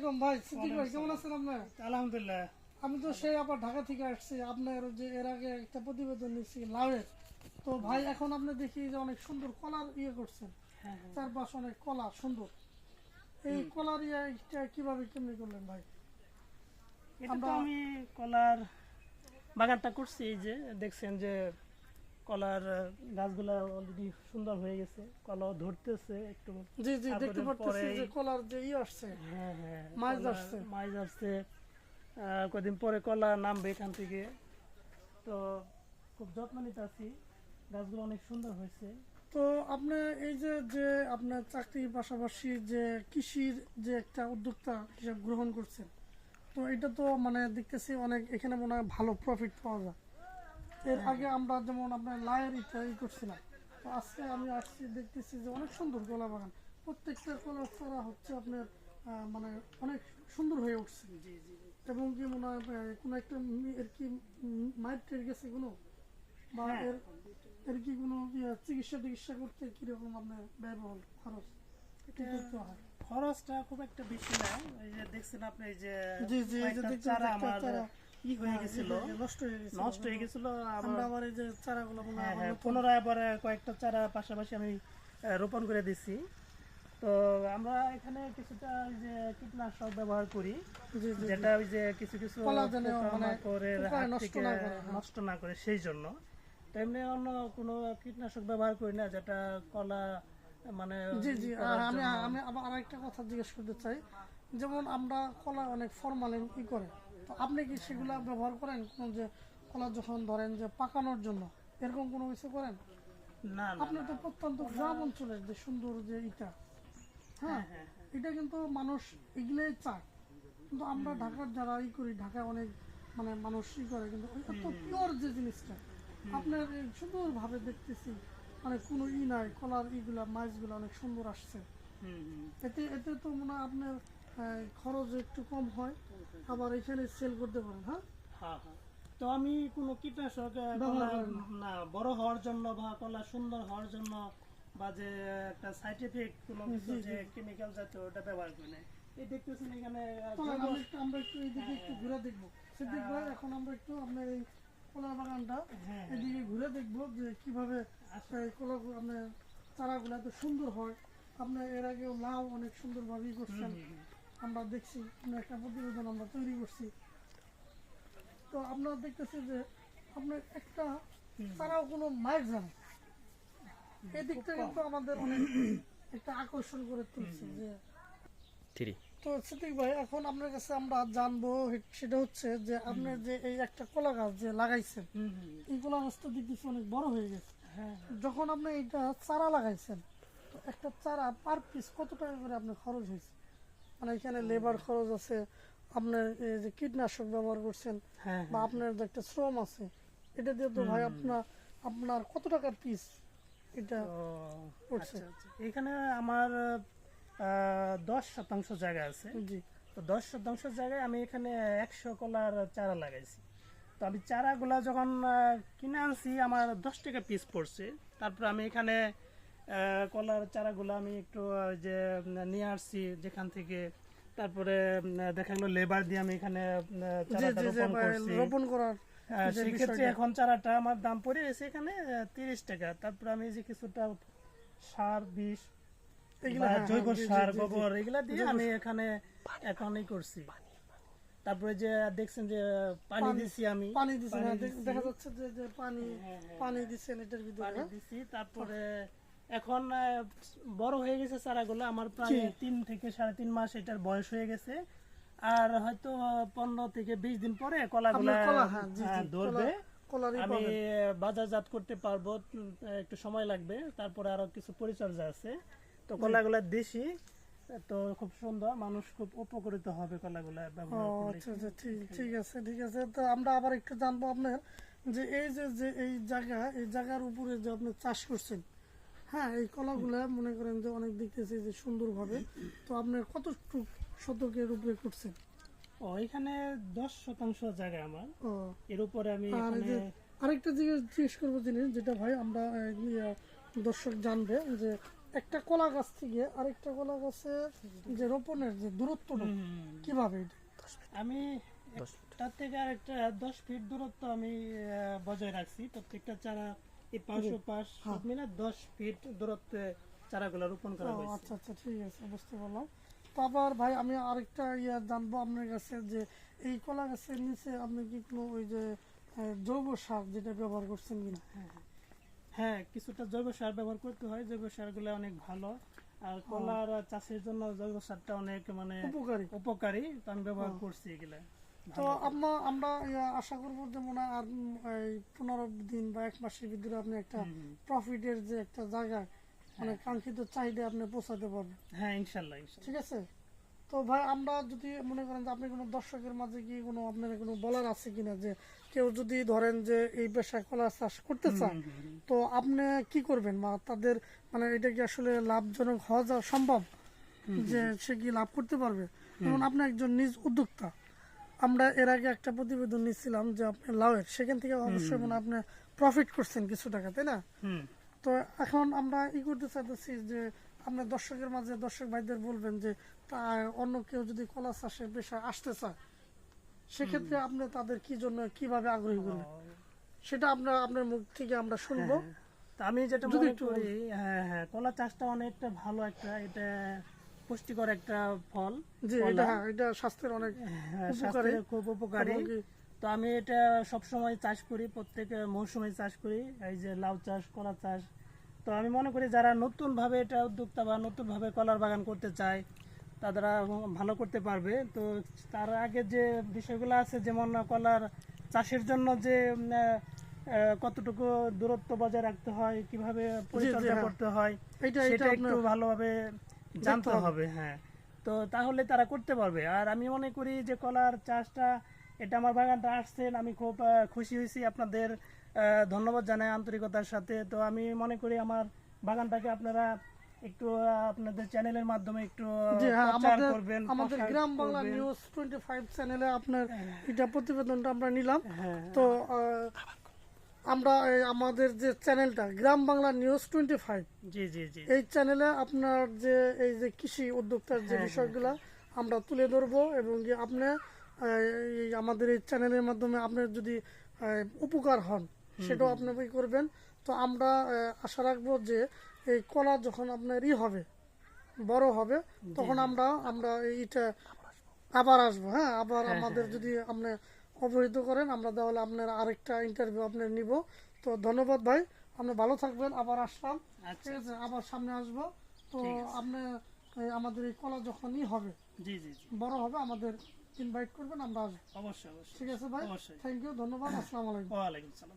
আলাইকুম ভাই সিদ্দিক ভাই কেমন আছেন আপনার? আলহামদুলিল্লাহ। আমি তো সেই আবার ঢাকা থেকে আসছি আপনার যে এর আগে একটা প্রতিবেদন নিচ্ছি লাউয়ের। তো ভাই এখন আপনি দেখি যে অনেক সুন্দর কলার ইয়ে করছেন। হ্যাঁ, হ্যাঁ। চারপাশ অনেক কলা সুন্দর। এই কলার ইয়েটা কীভাবে কেমনি করলেন ভাই? এটা তো আমি কলার বাগানটা করছি এই যে দেখছেন যে কলার গাছগুলা অলরেডি সুন্দর হয়ে গেছে কলাও ধরতেছে একটু। জি জি দেখতে পরে যে কলার যে ইয়ে আসছে হ্যাঁ হ্যাঁ মাছ আসছে। মাছ আসছে। কদিন পরে কলা নামবে এখান থেকে। তো খুব যত্ন নিতে আছি। গাছগুলো অনেক সুন্দর হয়েছে। তো আপনি এই যে যে আপনার চাকরির পাশাপাশি যে কৃষির যে একটা উদ্যোক্তা হিসেবে গ্রহণ করছেন তো এটা তো মানে দেখতেছি অনেক এখানে মনে হয় ভালো প্রফিট পাওয়া যায়। এর আগে আমরা যেমন আপনার লায়ের ইটা ই করছিলাম তো আজকে আমি আসছি দেখতেছি যে অনেক সুন্দর কলা বাগান প্রত্যেকটা কলার চারা হচ্ছে আপনার মানে অনেক সুন্দর হয়ে উঠছে। জি জি এবং কি মনে হয় কোনো একটা এর কি মাইট টের গেছে কোনো? বা হ্যাঁ। এর এর কি কোনো চিকিৎসা টিকিৎসা করতে কীরকম আপনার ব্যয়বহুল খরচ? করতে হয়। খরচটা খুব একটা বেশি না। এই যে দেখছেন আপনি এই যে চারা আমার ই হয়ে হ্যাঁ, গেছিল। নষ্ট হয়ে গেছে নষ্ট গেছিল আমরা আবার আবার এই যে চারাগুলো আবার নতুন- পুনরায় আবার কয়েকটা চারা পাশাপাশি আমি রোপণ করে দিছি। তো আমরা এখানে কিছুটা ওই যে কীটনাশক ব্যবহার করি যেটা ওই যে কিছু কিছু মানে নষ্ট না করে। নষ্ট না করে সেই জন্য। তো এমনি অন্য কোনো কীটনাশক ব্যবহার করি না যেটা কলা মানে জি জি আমি আমি আবার আরেকটা কথা জিজ্ঞেস করতে চাই। যেমন আমরা কলা অনেক ফরমালিন ই করে তো আপনি কি সেগুলা ব্যবহার করেন? কোন যে কলা যখন ধরেন যে পাকানোর জন্য এরকম কোনো কিছু করেন? না আপনি তো প্রত্যন্ত গ্রাম অঞ্চলের যে সুন্দর যে ইটা হ্যাঁ? হ্যাঁ, এটা কিন্তু মানুষ এগুলোই চায়। কিন্তু আমরা ঢাকার যারা ই করি ঢাকায় অনেক মানে মানুষ ই করে কিন্তু এত পিওর যে জিনিসটা আপনার এই সুন্দর ভাবে দেখতেছি মানে কোনো ই নাই কলার ইগুলা মাছগুলো অনেক সুন্দর আসছে। এতে এতে তো মনে হয় আপনার খরচ একটু কম হয় আবার এখানে সেল করতে পারেন হ্যাঁ? হ্যাঁ, হ্যাঁ। তো আমি কোনো কীটনাশক না। বড় হওয়ার জন্য বা কলা সুন্দর হওয়ার জন্য বা যে একটা সাইন্টিফিক কোনো কিছু যে কেমিক্যাল জাতীয় ওটা ব্যবহার করি না। এই দেখতেছেন এখানে আমরা একটু এইদিকে একটু ঘুরে দেখব। সিদ্দিক ভাই এখন আমরা একটু আপনার এই কলা বাগানটা হ্যাঁ, এদিকে ঘুরে দেখব যে কীভাবে এই কলা আপনার চারাগুলো এত সুন্দর হয়। আপনার এর আগেও লাউ অনেক সুন্দরভাবেই করছেন। আমরা দেখছি আপনার একটা প্রতিবেদন আমরা তৈরি করছি। তো আপনারা দেখতেছি যে আপনার একটা চারাও কোনো মাইক জানে এই দিকটা কিন্তু আমাদের অনেক একটা আকর্ষণ করে তুলছে যে তো সিদ্দিক ভাই এখন আপনার কাছে আমরা জানব সেটা হচ্ছে যে আপনার যে এই একটা কলা গাছ যে লাগাইছেন। এই কলা গাছটা দেখতেছি অনেক বড় হয়ে গেছে। হ্যাঁ। যখন আপনি এটা চারা লাগাইছেন তো একটা চারা পার পিস কত টাকা করে আপনার খরচ হয়েছে? মানে এখানে লেবার খরচ আছে আপনার এই যে কীটনাশক ব্যবহার করছেন হ্যাঁ বা আপনার যে একটা শ্রম আছে এটা দিয়ে তো ভাই আপনার আপনার কত টাকার পিস এটা পড়ছে আচ্ছা, আচ্ছা। এখানে আমার দশ শতাংশ জায়গা আছে। জি। তো দশ শতাংশ জায়গায় আমি এখানে একশো কলার চারা লাগাইছি। তো আমি চারাগুলা যখন কিনে আনছি আমার দশ টাকা পিস পড়ছে। তারপর আমি এখানে কলার চারাগুলো আমি একটু যে নিয়ে আসছি যেখান থেকে তারপরে দেখা গেলো লেবার দিয়ে আমি এখানে রোপণ করার সেক্ষেত্রে এখন চারাটা আমার দাম পড়ে গেছে এখানে তিরিশ টাকা তারপর আমি যে কিছুটা সার বিষ হ্যাঁ, জৈব হ্যাঁ, সার। গোবর এগুলা দিয়ে আমি এখানে এখনই করছি তারপরে যে দেখছেন যে পানি দিছি আমি পানি হ্যাঁ, দেখ- দিছি। দেখা যাচ্ছে যে পানি। পানি দিচ্ছেন এটার ভিতরে পানি? দিছি তারপরে এখন বড় হয়ে গেছে চারাগুলো। আমার প্রায় তিন থেকে সাড়ে তিন মাস এটার বয়স হয়ে গেছে। আর হয়তো পনেরো থেকে বিশ দিন পরে কলাগুলা হ্যাঁ হ্যাঁ, ধরবে। আমি বাজারজাত করতে পারব একটু সময় লাগবে। তারপরে আরও কিছু পরিচর্যা আছে। তো কলাগুলা দেশি তো খুব সুন্দর। মানুষ খুব উপকৃত হবে কলাগুলা আচ্ছা আচ্ছা ঠিক ঠিক আছে ঠিক আছে। তো আমরা আবার একটু জানব আপনার যে এই যে যে এই জায়গা এই জায়গার উপরে যে আপনি চাষ করছেন হ্যাঁ এই কলাগুলা মনে করেন যে অনেক দেখতেছি যে সুন্দরভাবে। তো আপনার কতটুকু শতকের উপরে করছেন? ও এখানে দশ শতাংশ জায়গা আমার। ও। এর উপরে আমি আর এখানে যে আরেকটা জিনিস জিজ্ঞেস করব জিনিস যেটা ভাই আমরা দর্শক জানবে যে একটা কলা গাছ থেকে আরেকটা কলা গাছের যে রোপণের যে দূরত্বটা। কীভাবে আমি তার থেকে আরেকটা দশ ফিট দূরত্ব আমি আহ, বজায় রাখছি। প্রত্যেকটা চারা এই হ্যাঁ। সব মিলে দশ ফিট দূরত্বে চারাগুলো রোপণ করা হয়েছে। আচ্ছা আচ্ছা ঠিক আছে বুঝতে পারলাম। তো ভাই আমি আরেকটা ইয়া জানব আপনার কাছে যে এই কলা গাছের নিচে আপনি কি কোনো ওই যে জৈব সার যেটা ব্যবহার করছেন কিনা? হ্যাঁ কিছুটা জৈব সার ব্যবহার করতে হয়। জৈব সারগুলো অনেক ভালো। আর কলার চাষের জন্য জৈব সারটা অনেক মানে উপকারী। উপকারী। তো আমি ব্যবহার করছি এগুলা। তো আমরা আমরা আশা করব যে মনে হয় আর পনেরো দিন বা এক মাসের ভিতরে আপনি একটা প্রফিটের যে একটা জায়গা মানে কাঙ্ক্ষিত চাহিদা আপনি পৌঁছাতে পারবেন। হ্যাঁ ইনশাল্লাহ ইনশাল্লাহ। ঠিক আছে? তো ভাই আমরা যদি মনে করেন যে আপনি কোনো দর্শকের মাঝে কি কোনো আপনার কোনো বলার আছে কিনা যে কেউ যদি ধরেন যে এই পেশায় কলা চাষ করতে চান তো আপনি কি করবেন? বা তাদের মানে এটা কি আসলে লাভজনক হওয়া যাওয়া সম্ভব যে সে কি লাভ করতে পারবে? যেমন আপনি একজন নিজ উদ্যোক্তা আমরা এর আগে একটা প্রতিবেদন নিচ্ছিলাম যে আপনি লাউয়ের সেখান থেকে অবশ্যই মানে আপনি প্রফিট করছেন কিছু টাকা তাই না? তো এখন আমরা ই করতে চাইতেছি যে আপনার দর্শকের মাঝে দর্শক ভাইদের বলবেন যে তা অন্য কেউ যদি কলা চাষের পেশায় আসতে চায় সেক্ষেত্রে আপনি তাদের কি জন্য কীভাবে আগ্রহী করবেন? সেটা আমরা আপনার মুখ থেকে আমরা শুনব। আমি যেটা মনে করি হ্যাঁ হ্যাঁ কলা চাষটা অনেকটা ভালো একটা এটা পুষ্টিকর একটা ফল এটা হ্যাঁ এটা স্বাস্থ্যের অনেক হ্যাঁ, উপকারী। স্বাস্থ্যে খুব উপকারী। তো আমি এটা সব সময় চাষ করি প্রত্যেক মৌসুমে চাষ করি এই যে লাউ চাষ কলা চাষ। তো আমি মনে করি যারা নতুন ভাবে এটা উদ্যোক্তা বা নতুন ভাবে কলার বাগান করতে চায় তারা ভালো করতে পারবে। তো তার আগে যে বিষয়গুলো আছে যেমন কলার চাষের জন্য যে কতটুকু দূরত্ব বজায় রাখতে হয় কীভাবে পরিচর্যা হ্যাঁ। করতে হয় সেটা এটা একটু ভালোভাবে জানতে হবে। হ্যাঁ। তো তাহলে তারা করতে পারবে। আর আমি মনে করি যে কলার চাষটা এটা আমার বাগানটা আসছেন আমি খুব খুশি হয়েছি আপনাদের ধন্যবাদ জানাই আন্তরিকতার সাথে। তো আমি মনে করি আমার বাগানটাকে আপনারা একটু আপনাদের চ্যানেলের মাধ্যমে একটু হ্যাঁ করবেন আমাদের Gram Bangla news twenty five চ্যানেলে আপনার এটা প্রতিবেদনটা আমরা নিলাম। হ্যাঁ। তো আমরা আমাদের যে চ্যানেলটা Gram Bangla news twenty five. জি জি জি। এই চ্যানেলে আপনার যে এই যে কৃষি উদ্যোক্তার যে বিষয়গুলা আমরা তুলে ধরবো এবং কি আপনি আমাদের এই চ্যানেলের মাধ্যমে আপনার যদি উপকার হন সেটাও আপনি করবেন। তো আমরা আশা রাখব যে এই কলা যখন আপনার ই হবে বড় হবে তখন আমরা আমরা এইটা আবার আসব হ্যাঁ? আবার আমাদের যদি আপনি অবহিত করেন আমরা তাহলে আপনার আরেকটা ইন্টারভিউ আপনার নিব। তো ধন্যবাদ ভাই আপনি ভালো থাকবেন আবার আসলাম। আচ্ছা। ঠিক আছে আবার সামনে আসব। তো আপনি আমাদের এই কলা যখনই হবে জি জি বড় হবে আমাদের ইনভাইট করবেন আমরা আসব। অবশ্যই অবশ্যই। ঠিক আছে ভাই? অবশ্যই। থ্যাংক ইউ ধন্যবাদ আসসালামু আলাইকুম। ওয়ালাইকুম সালাম